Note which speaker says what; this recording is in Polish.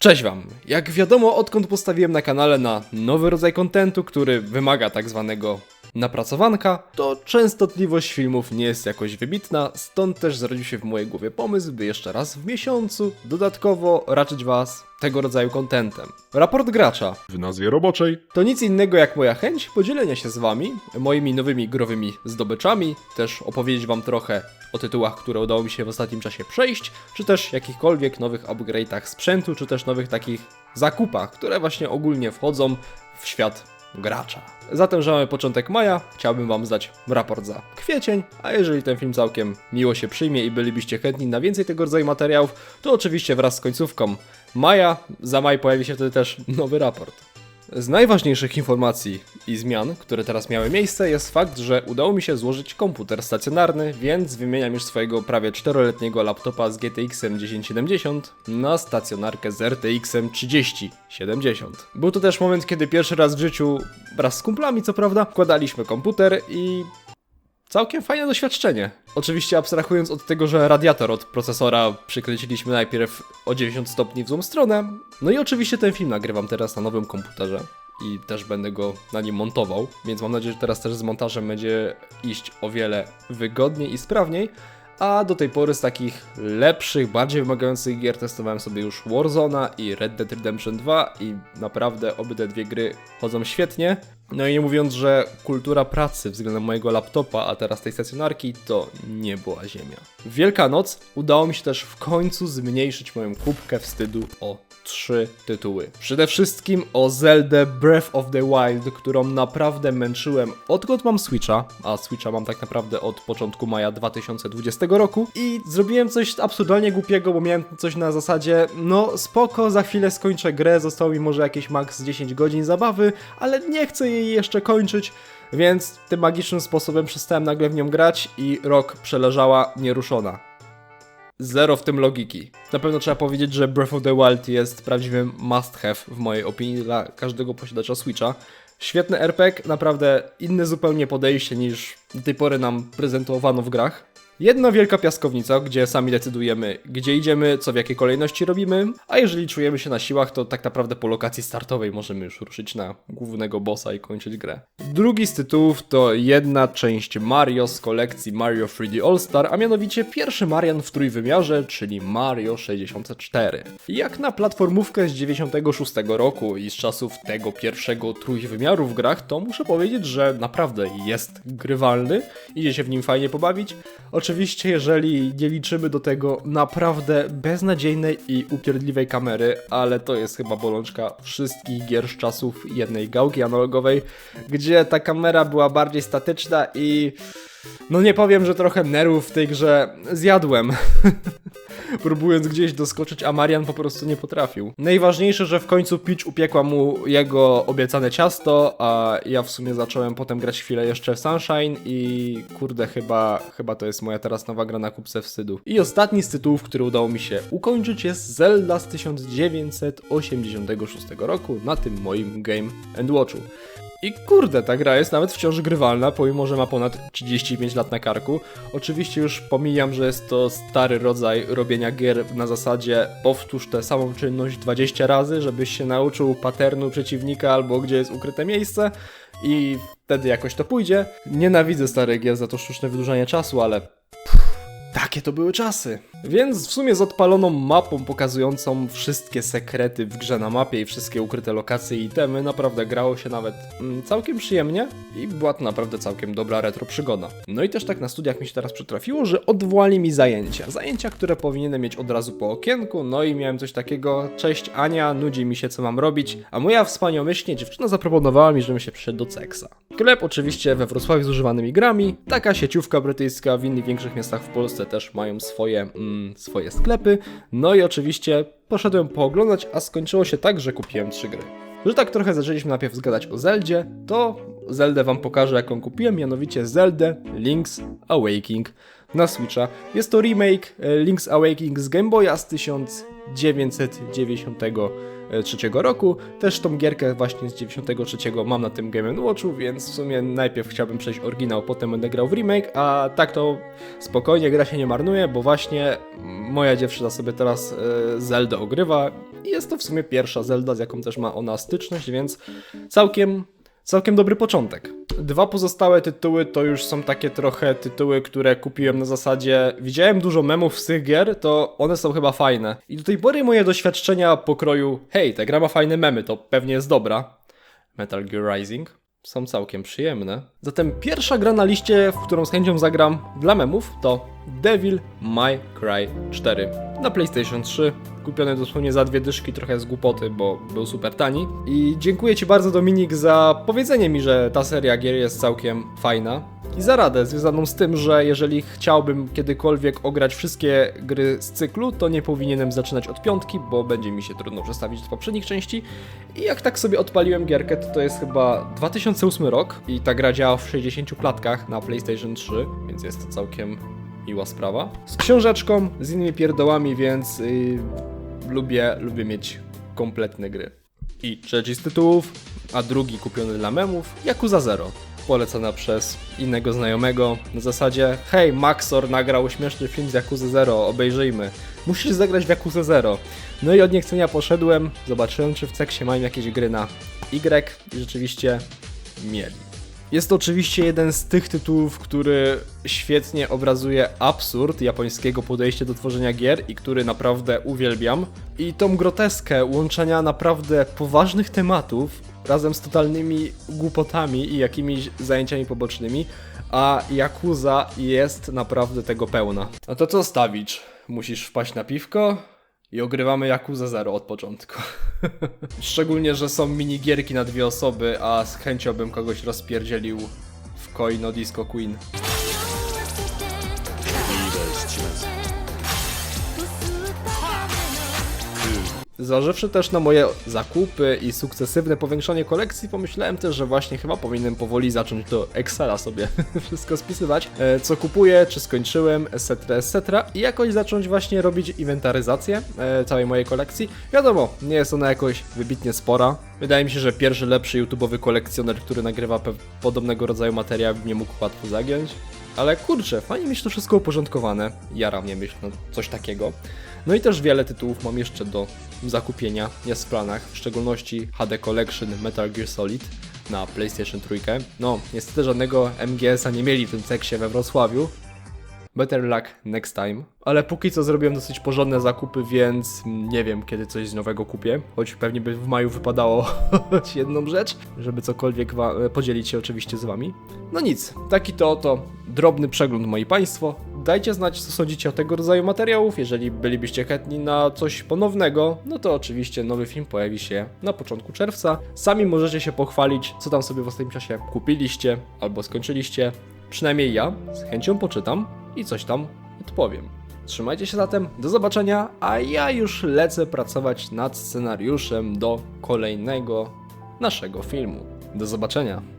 Speaker 1: Cześć Wam! Jak wiadomo, odkąd postawiłem na kanale na nowy rodzaj kontentu, który wymaga tak zwanego napracowanka, to częstotliwość filmów nie jest jakoś wybitna, stąd też zrodził się w mojej głowie pomysł, by jeszcze raz w miesiącu dodatkowo raczyć Was tego rodzaju kontentem. Raport gracza
Speaker 2: w nazwie roboczej.
Speaker 1: to nic innego jak moja chęć podzielenia się z wami moimi nowymi growymi zdobyczami, też opowiedzieć wam trochę o tytułach, które udało mi się w ostatnim czasie przejść, czy też jakichkolwiek nowych upgrade'ach sprzętu, czy też nowych takich zakupach, które właśnie ogólnie wchodzą w świat gracza. Zatem, że mamy początek maja, chciałbym wam zdać raport za kwiecień, a jeżeli ten film całkiem miło się przyjmie i bylibyście chętni na więcej tego rodzaju materiałów, to oczywiście wraz z końcówką maja, za maj pojawi się wtedy też nowy raport. Z najważniejszych informacji i zmian, które teraz miały miejsce, jest fakt, że udało mi się złożyć komputer stacjonarny, więc wymieniam już swojego prawie 4-letniego laptopa z GTX 1070 na stacjonarkę z RTX 3070. Był to też moment, kiedy pierwszy raz w życiu, wraz z kumplami co prawda, wkładaliśmy komputer i Całkiem fajne doświadczenie. Oczywiście abstrahując od tego, że radiator od procesora przykręciliśmy najpierw o 90 stopni w złą stronę. No i oczywiście ten film nagrywam teraz na nowym komputerze i też będę go na nim montował, więc mam nadzieję, że teraz też z montażem będzie iść o wiele wygodniej i sprawniej. A do tej pory z takich lepszych, bardziej wymagających gier testowałem sobie już Warzone'a i Red Dead Redemption 2 i naprawdę obydwie dwie gry chodzą świetnie. No i nie mówiąc, że kultura pracy względem mojego laptopa, a teraz tej stacjonarki, to nie była ziemia. W Wielkanoc udało mi się też w końcu zmniejszyć moją kubkę wstydu o trzy tytuły. Przede wszystkim o Zelda Breath of the Wild, którą naprawdę męczyłem odkąd mam Switcha, a Switcha mam tak naprawdę od początku maja 2020 roku i zrobiłem coś absurdalnie głupiego, bo miałem coś na zasadzie, no spoko, za chwilę skończę grę, zostało mi może jakieś max 10 godzin zabawy, ale nie chcę jej jeszcze kończyć, więc tym magicznym sposobem przestałem nagle w nią grać i rok przeleżała nieruszona. Zero w tym logiki. Na pewno trzeba powiedzieć, że Breath of the Wild jest prawdziwym must have w mojej opinii dla każdego posiadacza Switcha. Świetny RPG, naprawdę inne zupełnie podejście niż do tej pory nam prezentowano w grach. Jedna wielka piaskownica, gdzie sami decydujemy, gdzie idziemy, co w jakiej kolejności robimy, a jeżeli czujemy się na siłach, to tak naprawdę po lokacji startowej możemy już ruszyć na głównego bossa i kończyć grę. Drugi z tytułów to jedna część Mario z kolekcji Mario 3D All Star, a mianowicie pierwszy Marian w trójwymiarze, czyli Mario 64. Jak na platformówkę z 96 roku i z czasów tego pierwszego trójwymiaru w grach, to muszę powiedzieć, że naprawdę jest grywalny, idzie się w nim fajnie pobawić. Oczywiście, jeżeli nie liczymy do tego naprawdę beznadziejnej i upierdliwej kamery, ale to jest chyba bolączka wszystkich gier z czasów jednej gałki analogowej, gdzie ta kamera była bardziej statyczna i no nie powiem, że trochę nerwów w tej grze zjadłem. Próbując gdzieś doskoczyć, a Marian po prostu nie potrafił. Najważniejsze, że w końcu Peach upiekła mu jego obiecane ciasto, a ja w sumie zacząłem potem grać chwilę jeszcze w Sunshine i kurde, chyba, chyba to jest moja teraz nowa gra na kupce wstydu. I ostatni z tytułów, który udało mi się ukończyć jest Zelda z 1986 roku na tym moim Game Watchu. I kurde, ta gra jest nawet wciąż grywalna, pomimo że ma ponad 35 lat na karku. Oczywiście już pomijam, że jest to stary rodzaj robienia gier na zasadzie powtórz tę samą czynność 20 razy, żebyś się nauczył patternu przeciwnika albo gdzie jest ukryte miejsce i wtedy jakoś to pójdzie. Nienawidzę starych gier za to sztuczne wydłużanie czasu, ale takie to były czasy. Więc w sumie z odpaloną mapą pokazującą wszystkie sekrety w grze na mapie i wszystkie ukryte lokacje i itemy, naprawdę grało się nawet mm, całkiem przyjemnie i była to naprawdę całkiem dobra retro przygoda. No i też tak na studiach mi się teraz przytrafiło, że odwołali mi zajęcia. Zajęcia, które powinienem mieć od razu po okienku, no i miałem coś takiego, cześć Ania, nudzi mi się co mam robić, a moja wspaniałomyślnie dziewczyna zaproponowała mi, żebym się przyszedł do Ceksa. Sklep oczywiście we Wrocławiu z używanymi grami, taka sieciówka brytyjska w innych większych miastach w Polsce też mają swoje, mm, swoje sklepy. No i oczywiście poszedłem pooglądać, a skończyło się tak, że kupiłem trzy gry. Że tak trochę zaczęliśmy najpierw zgadać o Zeldzie, to Zeldę wam pokażę jaką kupiłem, mianowicie Zeldę Link's Awakening na Switcha. Jest to remake e, Link's Awakening z Game Boya z 1993 roku. Też tą gierkę właśnie z 93 mam na tym Game Watchu, więc w sumie najpierw chciałbym przejść oryginał, potem będę grał w remake, a tak to spokojnie gra się nie marnuje, bo właśnie moja dziewczyna sobie teraz e, Zelda ogrywa i jest to w sumie pierwsza Zelda, z jaką też ma ona styczność, więc całkiem, całkiem dobry początek. Dwa pozostałe tytuły to już są takie trochę tytuły, które kupiłem na zasadzie widziałem dużo memów z tych gier, to one są chyba fajne. I do tej pory moje doświadczenia pokroju hej, ta gra ma fajne memy, to pewnie jest dobra. Metal Gear Rising są całkiem przyjemne. Zatem pierwsza gra na liście, w którą z chęcią zagram dla memów, to Devil May Cry 4 na PlayStation 3. Kupiony dosłownie za dwie dyszki, trochę z głupoty, bo był super tani. I dziękuję Ci bardzo Dominik za powiedzenie mi, że ta seria gier jest całkiem fajna. I za radę związaną z tym, że jeżeli chciałbym kiedykolwiek ograć wszystkie gry z cyklu, to nie powinienem zaczynać od piątki, bo będzie mi się trudno przestawić do poprzednich części. I jak tak sobie odpaliłem gierkę, to to jest chyba 2008 rok i ta gra działa w 60 klatkach na PlayStation 3, więc jest to całkiem miła sprawa. Z książeczką, z innymi pierdołami, więc yy, lubię, lubię mieć kompletne gry. I trzeci z tytułów, a drugi kupiony dla memów, Yakuza Zero. Polecana przez innego znajomego na zasadzie hej, Maxor nagrał śmieszny film z Yakuza Zero, obejrzyjmy. Musisz zagrać w Yakuza Zero. No i od niechcenia poszedłem, zobaczyłem czy w Ceksie mają jakieś gry na Y i rzeczywiście mieli. Jest to oczywiście jeden z tych tytułów, który świetnie obrazuje absurd japońskiego podejścia do tworzenia gier i który naprawdę uwielbiam. I tą groteskę łączenia naprawdę poważnych tematów razem z totalnymi głupotami i jakimiś zajęciami pobocznymi, a Yakuza jest naprawdę tego pełna. No to co stawić? Musisz wpaść na piwko? I ogrywamy Yakuza 0 od początku. Szczególnie, że są minigierki na dwie osoby, a z chęcią bym kogoś rozpierdzielił w Koino Disco Queen. Zważywszy też na moje zakupy i sukcesywne powiększanie kolekcji, pomyślałem też, że właśnie chyba powinienem powoli zacząć do Excela sobie wszystko spisywać, e, co kupuję, czy skończyłem, etc., etc. i jakoś zacząć właśnie robić inwentaryzację e, całej mojej kolekcji. Wiadomo, nie jest ona jakoś wybitnie spora. Wydaje mi się, że pierwszy lepszy YouTube'owy kolekcjoner, który nagrywa podobnego rodzaju materiał, nie mógł łatwo zagiąć. Ale kurczę, fajnie mieć to wszystko uporządkowane. Jara mnie myśl, no coś takiego. No i też wiele tytułów mam jeszcze do zakupienia, jest w planach, w szczególności HD Collection Metal Gear Solid na PlayStation 3. No, niestety żadnego MGS-a nie mieli w tym seksie we Wrocławiu. Better luck next time. Ale póki co zrobiłem dosyć porządne zakupy, więc nie wiem kiedy coś z nowego kupię. Choć pewnie by w maju wypadało choć jedną rzecz, żeby cokolwiek podzielić się oczywiście z wami. No nic, taki to oto drobny przegląd moi państwo. Dajcie znać co sądzicie o tego rodzaju materiałów. Jeżeli bylibyście chętni na coś ponownego, no to oczywiście nowy film pojawi się na początku czerwca. Sami możecie się pochwalić, co tam sobie w ostatnim czasie kupiliście albo skończyliście. Przynajmniej ja z chęcią poczytam i coś tam odpowiem. Trzymajcie się zatem, do zobaczenia, a ja już lecę pracować nad scenariuszem do kolejnego naszego filmu. Do zobaczenia.